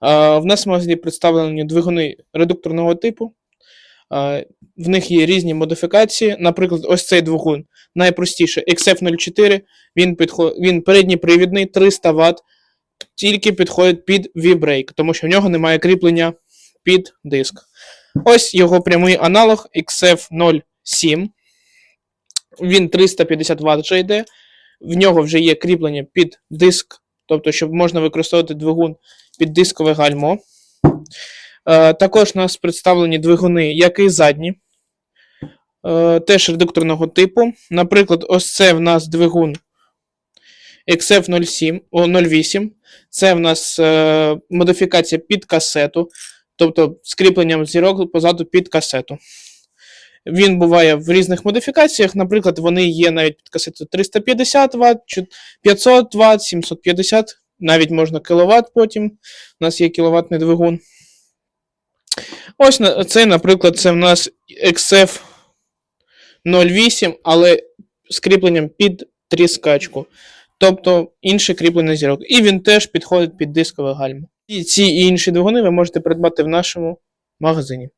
В нас в магазині представлені двигуни редукторного типу. В них є різні модифікації. Наприклад, ось цей двигун найпростіший XF04. Він, підход... він передній привідний 300 Вт, тільки підходить під V-Brake, тому що в нього немає кріплення під диск. Ось його прямий аналог XF07. Він 350 Вт вже йде. В нього вже є кріплення під диск, тобто, щоб можна використовувати двигун під дискове гальмо. Е, також у нас представлені двигуни, як і задні, е, теж редукторного типу. Наприклад, ось це в нас двигун xf 07 08. Це в нас е, модифікація під касету, тобто з кріпленням зірок позаду під касету. Він буває в різних модифікаціях. Наприклад, вони є навіть під касету 350 Вт, 500 Вт, 750, навіть можна кВт потім. У нас є кіловатний двигун. Ось це, наприклад, це в нас XF 08, але з кріпленням під тріскачку. Тобто інше кріплення зірок. І він теж підходить під дискове гальмо. І ці і інші двигуни ви можете придбати в нашому магазині.